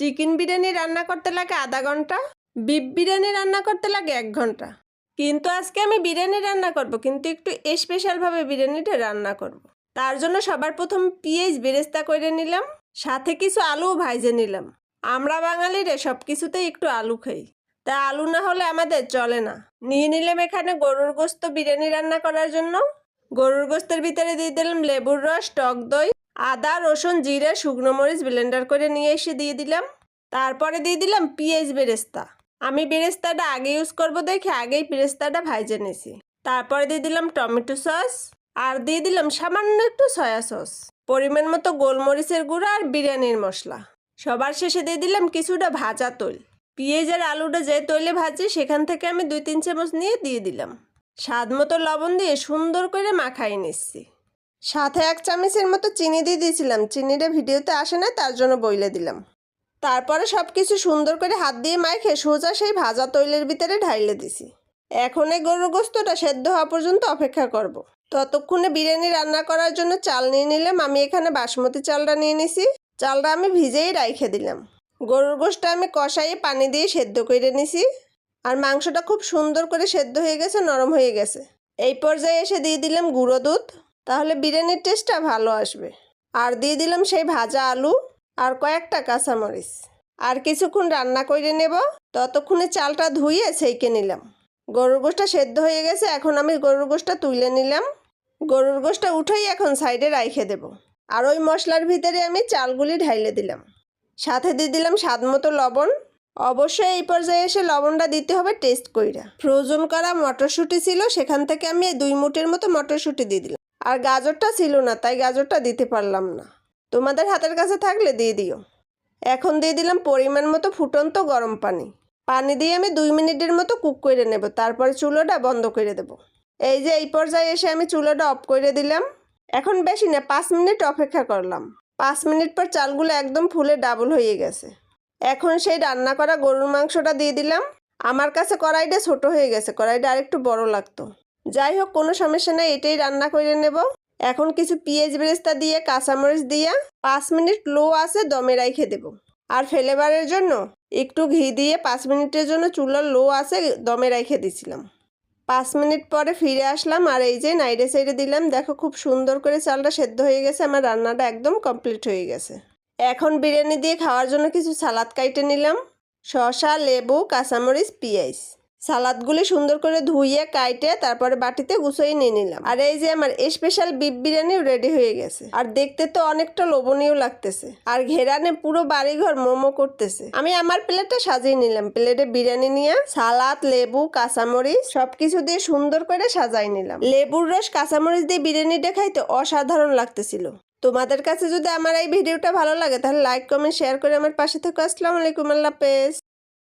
Chicken biryani রান্না করতে লাগে আধা ঘণ্টা, বিফ বিরিয়ানি রান্না করতে লাগে এক ঘণ্টা। কিন্তু আজকে আমি বিরিয়ানি রান্না করব, কিন্তু একটু স্পেশালভাবে বিরিয়ানিটা রান্না করব। তার জন্য সবার প্রথম পেঁয়াজ বেরেস্তা করে নিলাম, সাথে কিছু আলুও ভাইজে নিলাম। আমরা বাঙালিরা সব কিছুতেই একটু আলু খাই। তা আলু না হলে আমাদের চলে না। নিয়ে নিলাম এখানে গরুর গোস্ত বিরিয়ানি রান্না করার জন্য। গরুর গোস্তের ভিতরে দিয়ে দিলাম লেবুর রস, টক দই আদা, রসুন, জিরে, শুকনো মরিচ ব্লেন্ডার করে নিয়ে এসে দিয়ে দিলাম। তারপরে দিয়ে দিলাম পেঁয়াজ বেরেস্তা। আমি বেরেস্তাটা আগে ইউজ করব দেখে আগেই বেরেস্তাটা ভাইজে নিয়েছি তারপরে দিয়ে দিলাম টমেটো সস আর দিয়ে দিলাম সামান্য একটু সয়া সস পরিমাণ মতো গোলমরিচের গুঁড়ো আর বিরিয়ানির মশলা। সবার শেষে দিয়ে দিলাম কিছুটা ভাজা তৈল। পেঁয়াজ আর আলুটা যে তৈলে ভাজি সেখান থেকে আমি দুই তিন চামচ নিয়ে দিয়ে দিলাম। স্বাদ মতো লবণ দিয়ে সুন্দর করে মাখাই নিচ্ছি। সাথে এক চামচের মতো চিনি দিয়ে দিয়েছিলাম। চিনিটা ভিডিওতে আসে না, তার জন্য বইলে দিলাম। তারপরে সব কিছু সুন্দর করে হাত দিয়ে মাইখে সোজা সেই ভাজা তৈলের ভিতরে ঢাইলে দিছি। এখন এই গরুর গোস্তটা সেদ্ধ হওয়া পর্যন্ত অপেক্ষা করব। ততক্ষণে বিরিয়ানি রান্না করার জন্য চাল নিয়ে নিলাম। আমি এখানে বাসমতি চালটা নিয়ে নিছি। চালটা আমি ভিজেই রাইখে দিলাম। গরুর গোস্তটা আমি কষাইয়ে পানি দিয়ে সেদ্ধ করে নিছি। আর মাংসটা খুব সুন্দর করে সেদ্ধ হয়ে গেছে, নরম হয়ে গেছে। এই পর্যায়ে এসে দিয়ে দিলাম গুঁড়ো দুধ। তাহলে বিরিয়ানির টেস্টটা ভালো আসবে। আর দিয়ে দিলাম সেই ভাজা আলু আর কয়েকটা কাঁচামরিচ। আর কিছুক্ষণ রান্না করে নেব। ততক্ষণে চালটা ধুইয়ে সেইকে নিলাম। গরুর গোষ্ঠটা সেদ্ধ হয়ে গেছে, এখন আমি গরুর গোষ্ঠটা তুলে নিলাম। গরুর গোষ্ঠটা উঠেই এখন সাইডে রাইখে দেব। আর ওই মশলার ভিতরে আমি চালগুলি ঢাইলে দিলাম। সাথে দিয়ে দিলাম স্বাদ মতো লবণ। অবশ্যই এই পর্যায়ে এসে লবণটা দিতে হবে টেস্ট কইরা। ফ্রোজন করা মটরশুঁটি ছিল, সেখান থেকে আমি দুই মুঠের মতো মটরশুঁটি দিয়ে দিলাম। আর গাজরটা ছিল না, তাই গাজরটা দিতে পারলাম না। তোমাদের হাতের কাছে থাকলে দিয়ে দিও। এখন দিয়ে দিলাম পরিমাণ মতো ফুটন্ত গরম পানি। পানি দিয়ে আমি দুই মিনিটের মতো কুক করে নেব, তারপরে চুলোটা বন্ধ করে দেব। এই যে, এই পর্যায়ে এসে আমি চুলোটা অফ করে দিলাম। এখন বেশি না, পাঁচ মিনিট অপেক্ষা করলাম। পাঁচ মিনিট পর চালগুলো একদম ফুলে ডাবল হয়ে গেছে। এখন সেই রান্না করা গরুর মাংসটা দিয়ে দিলাম। আমার কাছে কড়াইটা ছোট হয়ে গেছে, কড়াইটা আরেকটু বড় লাগতো। যাই হোক, কোনো সমস্যা নেই, এটাই রান্না করে নেব। এখন কিছু পেঁয়াজ বেরেস্তা দিয়ে, কাঁচামরিচ দিয়ে পাঁচ মিনিট লো আছে দমে রাইখে দেব। আর ফ্লেভারের জন্য একটু ঘি দিয়ে পাঁচ মিনিটের জন্য চুলার লো আছে দমে রাইখে দিছিলাম। পাঁচ মিনিট পরে ফিরে আসলাম আর এই যে নাইডে সাইডে দিলাম। দেখো খুব সুন্দর করে চালটা সেদ্ধ হয়ে গেছে, আমার রান্নাটা একদম কমপ্লিট হয়ে গেছে। এখন বিরিয়ানি দিয়ে খাওয়ার জন্য কিছু সালাদ কাইটে নিলাম। শসা, লেবু, কাঁচামরিচ, পেঁয়াজ। সালাদগুলি সুন্দর করে ধুইয়ে, কাইটে, তারপরে বাটিতে গুছিয়ে নিয়ে নিলাম। আর এই যে আমার স্পেশাল বিফ বিরিয়ানিও রেডি হয়ে গেছে। আর দেখতে তো অনেকটা লোভনীয় লাগতেছে। আর ঘেরানে পুরো বাড়িঘর মোমো করতেছে। আমি আমার প্লেটটা সাজিয়ে নিলাম। প্লেটে বিরিয়ানি নিয়ে সালাদ, লেবু, কাঁচামরিচ সবকিছু দিয়ে সুন্দর করে সাজাই নিলাম। লেবুর রস, কাঁচামরিচ দিয়ে বিরিয়ানিটা খাইতে অসাধারণ লাগতেছিল। তোমাদের কাছে যদি আমার এই ভিডিওটা ভালো লাগে, তাহলে লাইক কমেন্ট শেয়ার করে আমার পাশে থেকে। আসসালামু আলাইকুম, আল্লাহ হাফেজ।